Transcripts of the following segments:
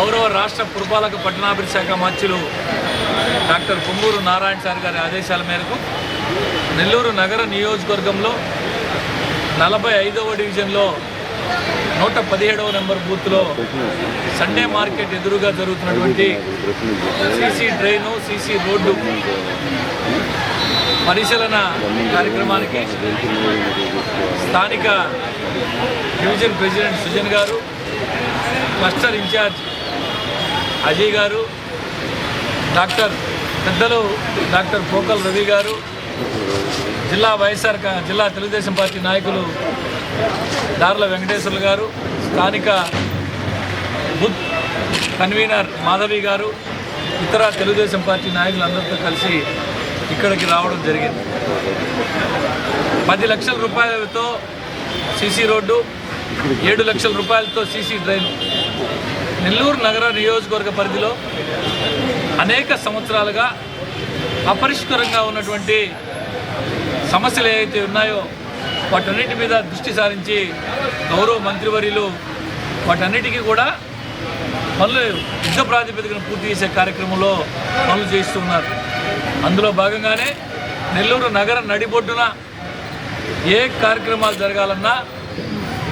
గౌరవ రాష్ట్ర పురపాలక పట్టణాభివృద్ధి శాఖ మంత్రులు డాక్టర్ పొంగూరు నారాయణ సార్ గారి ఆదేశాల మేరకు నెల్లూరు నగర నియోజకవర్గంలో నలభై ఐదవ డివిజన్లో నూట పదిహేడవ నెంబర్ బూత్లో సండే మార్కెట్ ఎదురుగా జరుగుతున్నటువంటి సీసీ డ్రైను సీసీ రోడ్డు పరిశీలన కార్యక్రమానికి స్థానిక డివిజన్ ప్రెసిడెంట్ సుజన్ గారు క్లస్టర్ ఇన్ఛార్జ్ అజయ్ గారు డాక్టర్ పెద్దలు డాక్టర్ పోకల్ రవి గారు జిల్లా వైఎస్ఆర్ జిల్లా తెలుగుదేశం పార్టీ నాయకులు దార్ల వెంకటేశ్వర్లు గారు స్థానిక బుత్ కన్వీనర్ మాధవి గారు ఇతర తెలుగుదేశం పార్టీ నాయకులందరితో కలిసి ఇక్కడికి రావడం జరిగింది. పది లక్షల రూపాయలతో సీసీ రోడ్డు ఏడు లక్షల రూపాయలతో సీసీ డ్రైన్ నెల్లూరు నగర నియోజకవర్గ పరిధిలో అనేక సంవత్సరాలుగా అపరిష్కరంగా ఉన్నటువంటి సమస్యలు ఏవైతే ఉన్నాయో వాటన్నిటి మీద దృష్టి సారించి గౌరవ మంత్రివర్యులు వాటన్నిటికీ కూడా పనులు యుద్ధ ప్రాతిపదికను పూర్తి చేసే కార్యక్రమంలో పనులు చేస్తున్నారు అందులో భాగంగానే నెల్లూరు నగర నడిబొడ్డున ఏ కార్యక్రమాలు జరగాలన్నా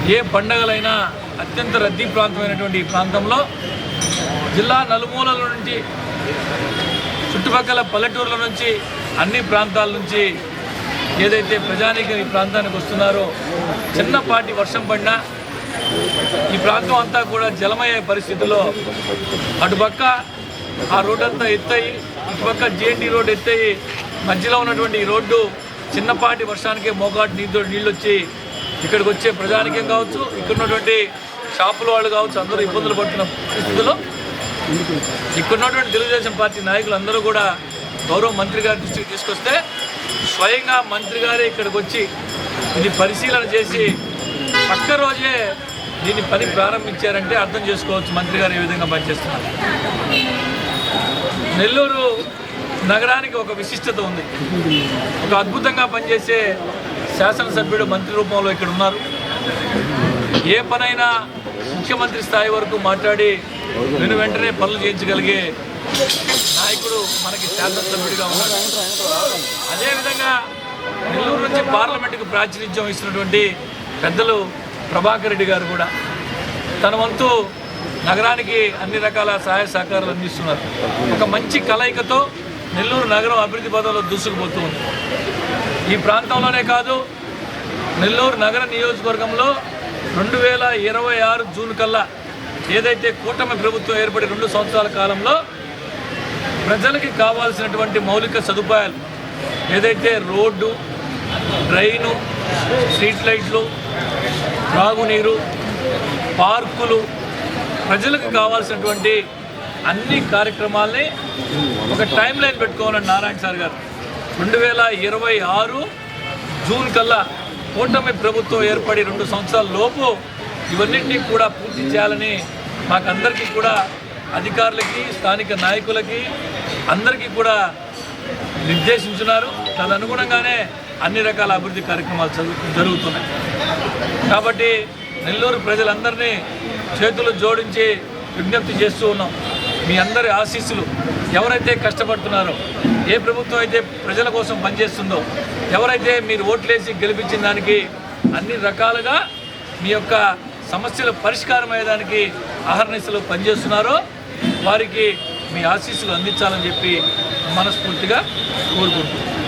ఏ పండగలైనా అత్యంత రద్దీ ప్రాంతమైనటువంటి ఈ ప్రాంతంలో జిల్లా నలుమూలల నుంచి చుట్టుపక్కల పల్లెటూర్ల నుంచి అన్ని ప్రాంతాల నుంచి ఏదైతే ప్రజానీకం ఈ ప్రాంతానికి వస్తున్నారో చిన్నపాటి వర్షం పడినా ఈ ప్రాంతం అంతా కూడా జలమయ్యే పరిస్థితిలో అటుపక్క ఆ రోడ్డు అంతా ఎత్తయి ఇటుపక్క జేఎన్టీ రోడ్ ఎత్తయి మధ్యలో ఉన్నటువంటి ఈ రోడ్డు చిన్నపాటి వర్షానికే మోకాటి నీళ్ళు నీళ్ళు వచ్చి ఇక్కడికి వచ్చే ప్రజానికం కావచ్చు ఇక్కడ ఉన్నటువంటి షాపుల వాళ్ళు కావచ్చు అందరూ ఇబ్బందులు పడుతున్న పరిస్థితుల్లో ఇక్కడ ఉన్నటువంటి తెలుగుదేశం పార్టీ నాయకులు అందరూ కూడా గౌరవ మంత్రి గారి దృష్టికి తీసుకొస్తే స్వయంగా మంత్రి గారే ఇక్కడికి వచ్చి ఇది పరిశీలన చేసి పక్క రోజే దీన్ని పని ప్రారంభించారంటే అర్థం చేసుకోవచ్చు మంత్రి గారు ఏ విధంగా పనిచేస్తున్నారు. నెల్లూరు నగరానికి ఒక విశిష్టత ఉంది. ఒక అద్భుతంగా పనిచేసే శాసనసభ్యుడు మంత్రి రూపంలో ఇక్కడ ఉన్నారు. ఏ పనైనా ముఖ్యమంత్రి స్థాయి వరకు మాట్లాడి నేను వెంటనే పనులు చేయించగలిగే నాయకుడు మనకి శాసనసభ్యుడిగా ఉన్నారు అదేవిధంగా నెల్లూరు నుంచి పార్లమెంటుకు ప్రాతినిధ్యం ఇస్తున్నటువంటి పెద్దలు ప్రభాకర్ రెడ్డి గారు కూడా తన వంతు నగరానికి అన్ని రకాల సహాయ సహకారాలు అందిస్తున్నారు. ఒక మంచి కలయికతో నెల్లూరు నగరం అభివృద్ధి పదంలో దూసుకుపోతూ ఉంది. ఈ ప్రాంతంలోనే కాదు నెల్లూరు నగర నియోజకవర్గంలో రెండు వేల ఇరవై ఆరు జూన్ కల్లా ఏదైతే కూటమి ప్రభుత్వం ఏర్పడి రెండు సంవత్సరాల కాలంలో ప్రజలకి కావాల్సినటువంటి మౌలిక సదుపాయాలు ఏదైతే రోడ్డు డ్రైను స్ట్రీట్ లైట్లు త్రాగునీరు పార్కులు ప్రజలకు కావాల్సినటువంటి అన్ని కార్యక్రమాల్ని ఒక టైం లైన్ పెట్టుకోవాలని నారాయణ సార్ గారు రెండు వేల ఇరవై ఆరు జూన్ కల్లా కూటమి ప్రభుత్వం ఏర్పడి రెండు సంవత్సరాల లోపు ఇవన్నింటినీ కూడా పూర్తి చేయాలని మాకందరికీ కూడా అధికారులకి స్థానిక నాయకులకి అందరికీ కూడా నిర్దేశించున్నారు తదనుగుణంగానే అన్ని రకాల అభివృద్ధి కార్యక్రమాలు చదువు జరుగుతున్నాయి. కాబట్టి నెల్లూరు ప్రజలందరినీ చేతులు జోడించి విజ్ఞప్తి చేస్తూ ఉన్నాం. మీ అందరి ఆశీస్సులు ఎవరైతే కష్టపడుతున్నారో ఏ ప్రభుత్వం అయితే ప్రజల కోసం పనిచేస్తుందో ఎవరైతే మీరు ఓట్లేసి గెలిపించిన దానికి అన్ని రకాలుగా మీ యొక్క సమస్యలు పరిష్కారం అయ్యేదానికి అహర్నిశలు పనిచేస్తున్నారో వారికి మీ ఆశీస్సులు అందించాలని చెప్పి మనస్ఫూర్తిగా కోరుకుంటున్నాను